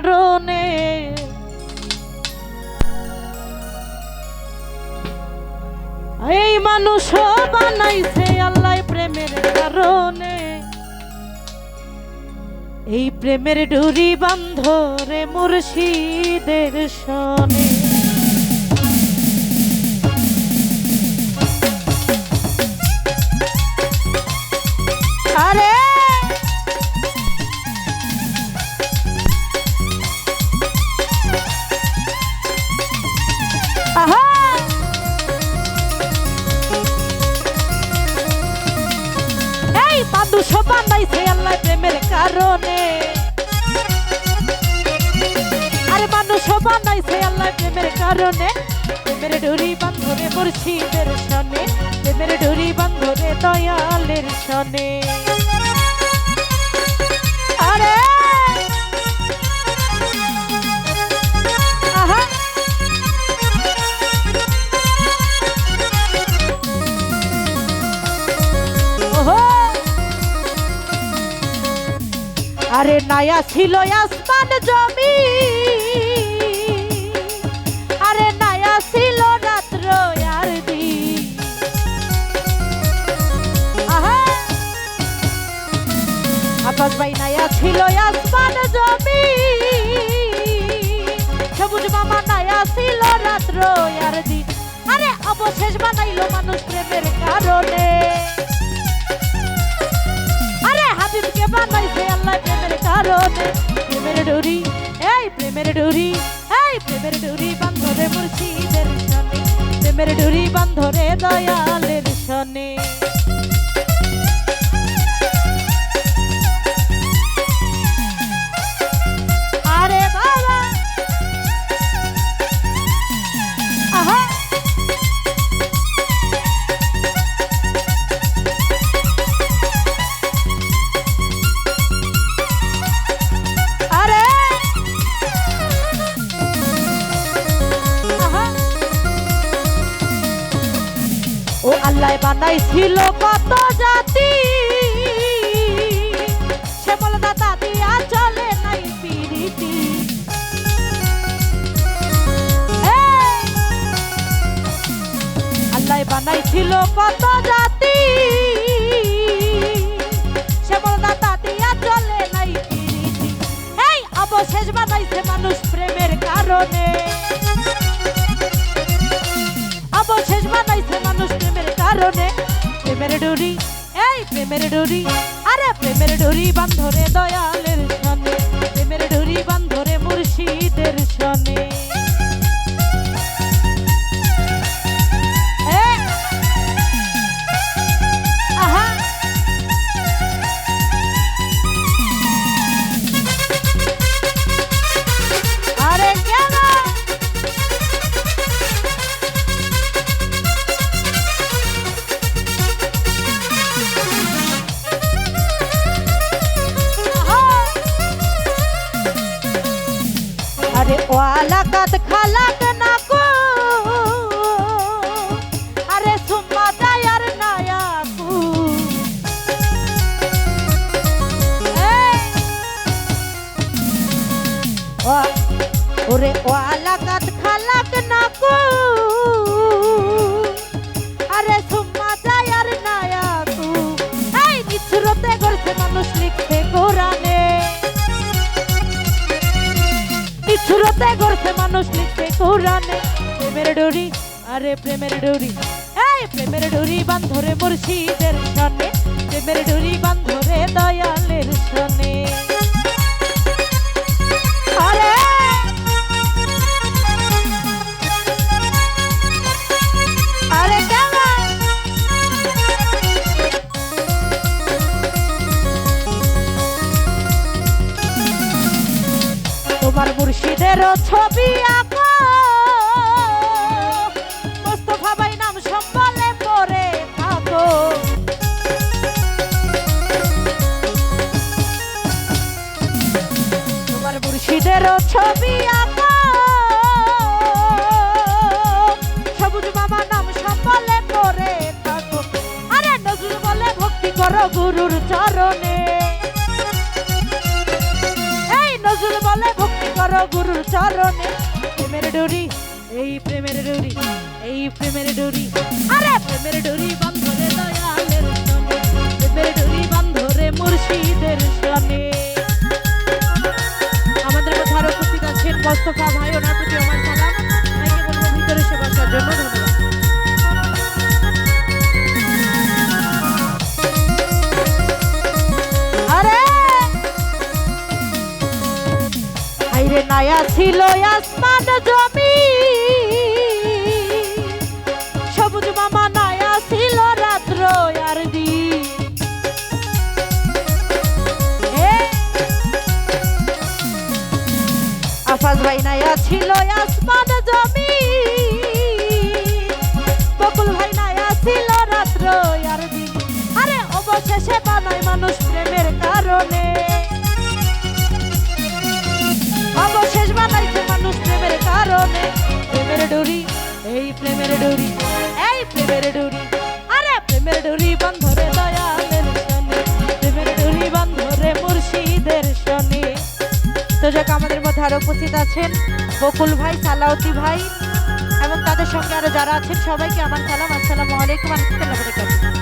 কারণে। এই মানুষ বানাইছে আল্লাহ প্রেমের কারণে। এই প্রেমের ডুরি বন্ধ রে মুর্শিদের শনে আরে বানাইছে আল্লাহ প্রেমের কারণে। আরে মানুষ বানাইছে আল্লাহ প্রেমের কারণে। প্রেমের ডুরি বান্ধরে মুর্শিদের সনে প্রেমের ডুরি বান্ধরে দয়ালের সনে। আরে নায়া ছিল আসমান জমি। আরে নায়া ছিল রাত্র আর দিন। আকাশ ভাই নায়া ছিল আসমান জমি। সবুজ মামা নায়া ছিল রাত্র আর দিন। আরে অবশেষ বানাইলো মানুষ প্রেমের কারণে। ডুরি, এই প্রেমের ডুরি, এই প্রেমের ডুরি বান্ধরে মুর্শিদের সনে প্রেমের ডুরি বান্ধরে দয়ালের সনে আল্লাহ বানাইছিল কত জাতি। শ্যামল দাদা দিয়া চলে নাই পিরিতি আল্লাহ বানাইছিল কত কারণে প্রেমের ডুরি এই প্রেমের ডুরি আরে প্রেমের ডুরি বান্ধরে দয়ালের সনে প্রেমের ডুরি বান্ধরে মুর্শিদের সনে। আরে ওয়ালা খালাক না কো। আরে সুম্মা দায়ার নায়া কু ওরে খালাক না কো। আরে সুম্মা দায়ার নায়া কু এই নিছুরতে গড়ছে মানুষ লিখছে গড়ছে মানুষ লিখছে কোরআনে প্রেমের ডোরি, আরে প্রেমের ডোরি। এই, প্রেমের ডোরি বান্ধরে মুর্শিদের সনে। প্রেমের ডোরি বান্ধরে দয়ালের সনে। তোমার মুর্শিদের ছবি আঁকো। মোস্তফা ভাই নাম সম্বলে পরে থাকো। তোমার মুর্শিদের ছবি আঁকো। সবুজ মামা নাম সম্বলে পরে থাকো। আরে গুরুর চরণে। নজরুল বলে করো গুরুর চরণে। প্রেমের ডুরি, এই প্রেমের ডুরি, এই প্রেমের ডুরি। আরে প্রেমের ডুরি বন্ধরে দয়ালের সনে প্রেমের ডুরি বন্ধরে মুর্শিদের সনে আমাদের মধ্যে আরও উপস্থিত আছেন মোস্তফা ভাই ওনার ছিল আসমান জমি। সবুজ মামা নায়া ছিল রাত্র আর দিন। আফাজ ভাই নায়া ছিল আসমান জমি। বকুল ভাই নায়া ছিল রাত্র আর দিন। আরে অবশেষে বানায় মানুষ প্রেমের কারণে যাক আমাদের মধ্যে আরও উপস্থিত আছেন। বকুল ভাই সালাউতি ভাই, এবং তাদের সঙ্গে আরও যারা আছেন, সবাইকে আমার সালাম। আসসালামু আলাইকুম আহমতুল্লাহ